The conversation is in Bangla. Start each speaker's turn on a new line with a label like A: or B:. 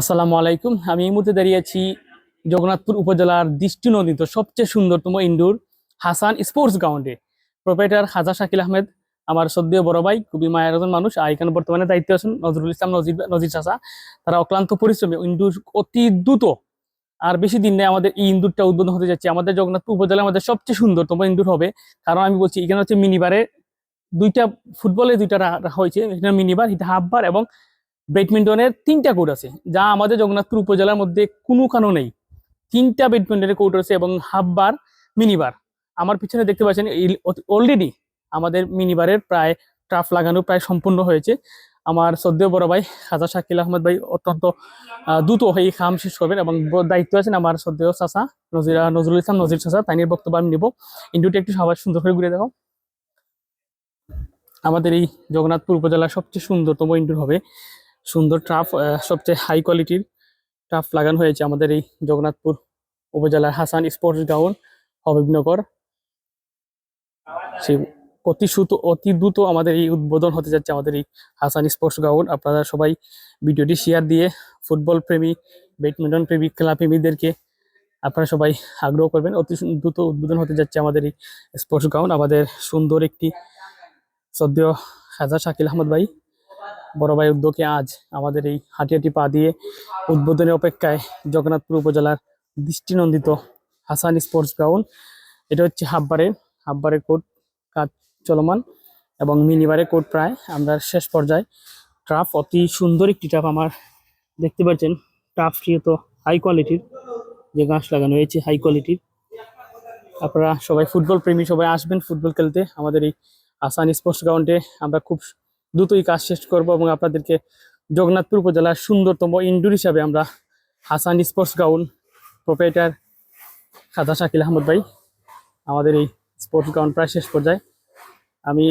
A: আসসালামু আলাইকুম। আমি এই মুহূর্তে দাঁড়িয়ে আছি জগন্নাথপুর উপজেলার দৃষ্টি দৃষ্টিনন্দিত সবচেয়ে সুন্দরতম ইনডোর হাসান স্পোর্টস গ্রাউন্ডে। প্রোপাইটার হাজা শাকিল আহমেদ, আমার সদ্য বড় ভাই, খুবই মায়ের একজন মানুষ, আর এখানে বর্তমানে দায়িত্বে আছেন নজরুল ইসলাম নজির নজির চাষা তারা অক্লান্ত পরিশ্রমে, ইনডোর অতি দ্রুত আর বেশি দিন নেই আমাদের এই ইন্দুরটা উদ্বোধন হতে যাচ্ছে। আমাদের জগন্নাথপুর উপজেলার আমাদের সবচেয়ে সুন্দরতম ইন্দুর হবে। কারণ আমি বলছি, এখানে হচ্ছে মিনিবারে দুইটা ফুটবলে দুইটা রাখা হয়েছে। এখানে মিনিবার এটা হাফ বার এবং ব্যাডমিন্টনের তিনটা কোর্ট আছে, যা আমাদের জগন্নাথপুর উপজেলার মধ্যে কোনো কানো নেই। তিনটা ব্যাডমিন্টনের কোর্ট আছে এবং হাফ বার মিনিবার আমার পিছনে দেখতে পাচ্ছেন অলরেডি আমাদের মিনিবারের প্রায় ট্রাফ লাগানো প্রায় সম্পূর্ণ হয়েছে। আমার সদ্য বড় ভাই খাজা শাকিল আহমদ ভাই অত্যন্ত দ্রুত এই কাম শেষ করবেন এবং দায়িত্ব আছেন আমার সদ্য চাষা নজিরা, নজরুল ইসলাম, নজির চাষা তাই নিয়ে বক্তব্য আমি নিব। ইন্ডুটি একটু সবাই সুন্দর করে ঘুরে দেখো আমাদের এই জগন্নাথপুর উপজেলার সবচেয়ে সুন্দরতম ইন্ডোর হবে সুন্দর ট্রাফ সবচেয়ে হাই কোয়ালিটির ট্রাফ লাগানো হয়েছে আমাদের এই জগন্নাথপুর উপজেলার হাসান স্পোর্টস গ্রাউন্ড হবিবনগর। সেই অতি সুত, অতি দ্রুত আমাদের এই উদ্বোধন হতে যাচ্ছে আমাদের এই হাসান স্পোর্টস গ্রাউন্ড আপনারা সবাই ভিডিওটি শেয়ার দিয়ে ফুটবল প্রেমী ব্যাডমিন্টন প্রেমী, খেলা প্রেমীদেরকে আপনারা সবাই আগ্রহ করবেন। অতি দ্রুত উদ্বোধন হতে যাচ্ছে আমাদের এই স্পোর্টস গ্রাউন্ড আমাদের সুন্দর একটি সদ্য হাজা শাকিল আহমদ ভাই। বড় ভাই উদ্যোগে আজ আমাদের এই হাটিয়াটি পা দিয়ে উদ্বোধনের অপেক্ষায় জগন্নাথপুর উপজেলার দৃষ্টিনন্দিত হাসান স্পোর্টস গ্রাউন্ড। এটা হচ্ছে হাববারের হাববারের কোর্ট কাজ চলমান এবং মিনিবারের কোর্ট প্রায় আমরা শেষ পর্যায়ে ট্রাফ অতি সুন্দর একটি ট্রাফ আমার দেখতে পাচ্ছেন। ট্রাফটি তো হাই কোয়ালিটির যে গাছ লাগানো হয়েছে হাই কোয়ালিটির আপনারা সবাই ফুটবল প্রেমী, সবাই আসবেন ফুটবল খেলতে। আমাদের এই আসান স্পোর্টস গ্রাউন্ডে আমরা খুব দ্রুতই কাজ শেষ করব এবং আপনাদেরকে জগন্নাথপুর উপজেলার সুন্দরতম ইনডোর হিসাবে আমরা Hasan sports ground proprietor Khaja Shakil Ahmad ভাই, আমাদের এই স্পোর্টস গ্রাউন্ড প্রায় শেষ পর্যায়ে। আমি